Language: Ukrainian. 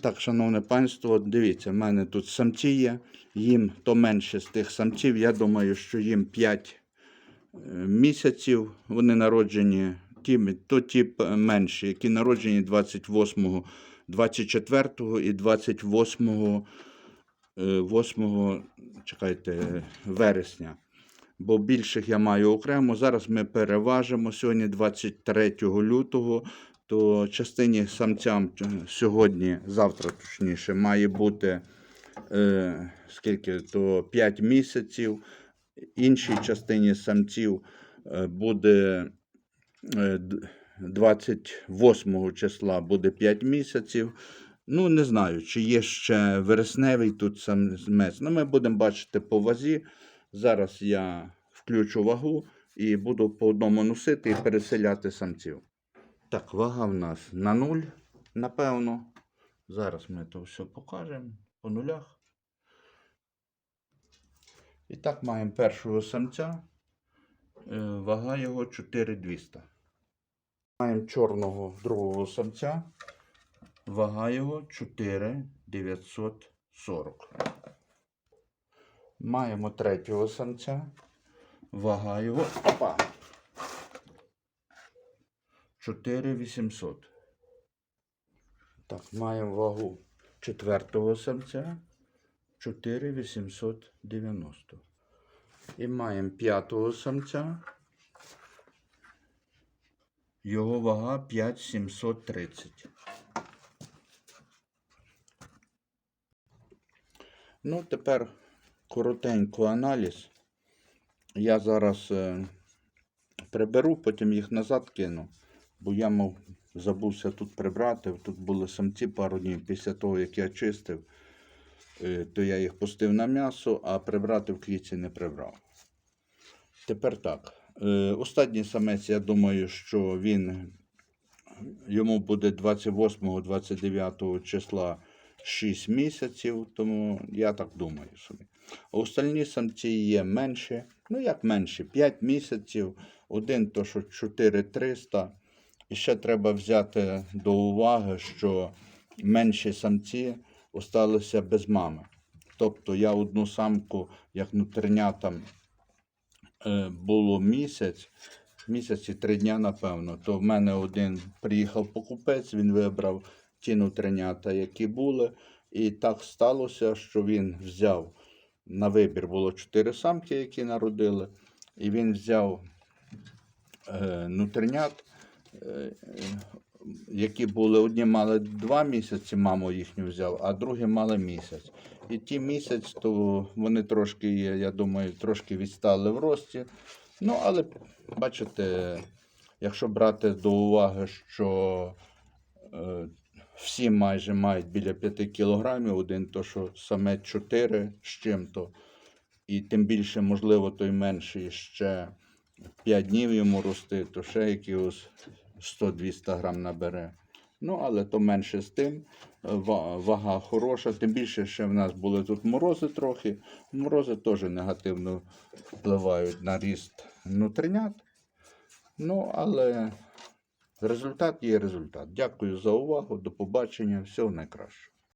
Так, шановне панство, дивіться, в мене тут самці є. Їм то менше з тих самців. Я думаю, що їм 5 місяців. Вони народжені, ті, то ті менші, які народжені 28, 24 і 28 е, 8, чекайте, вересня. Бо більших я маю окремо. Зараз ми переважимо сьогодні 23 лютого. То частині самцям е, сьогодні, завтра точніше, має бути е, скільки, то 5 місяців. Іншій частині самців е, буде е, 28 числа буде 5 місяців. Ну, не знаю, чи є ще вересневий тут самець. Ну, ми будемо бачити по вазі. Зараз я включу вагу і буду по одному носити і переселяти самців. Так, вага в нас на нуль, напевно. Зараз ми то все покажемо по нулях. І так маємо першого самця. Е, Вага його 4200. Маємо чорного другого самця. Вага його 4940. Маємо третього самця. Вага його. Опа! 4800. Так, маємо вагу четвертого самця 4890. І маємо п'ятого самця. Його вага 5730. Ну, тепер коротенько аналіз. Я зараз е, приберу, потім їх назад кину, бо я мав забувся тут прибрати. Тут були самці пару днів після того, як я чистив, е, то я їх пустив на м'ясо, а прибрати в клітці не прибрав. Тепер так. Е, Останній самець, я думаю, що він йому буде 28-29 числа 6 місяців, тому я так думаю собі. А остальні самці є менші, ну як менші, 5 місяців, один то що 4300. І ще треба взяти до уваги, що менші самці осталися без мами. Тобто я одну самку, як внутрінятам е, було місяць, місяць і три дня, напевно, то в мене один приїхав покупець, він вибрав ті нутринята, які були. І так сталося, що він взяв на вибір було чотири самки, які народили, і він взяв е, нутринят, які були одні мали два місяці, маму їхню взяв, а другі мали місяць. І ті місяць, то вони трошки, я думаю, трошки відстали в рості. Ну, але бачите, якщо брати до уваги, що е, всі майже мають біля 5 кілограмів, один то, що саме 4 з чим-то, і тим більше, можливо, той менший ще 5 днів йому рости, то ще якихось 100-200 грам набере. Ну, але то менше з тим, е, вага хороша, тим більше ще в нас були тут морози трохи. Морози теж негативно впливають на ріст нутринят. Ну, але результат є результат. Дякую за увагу. До побачення. Всього найкращого.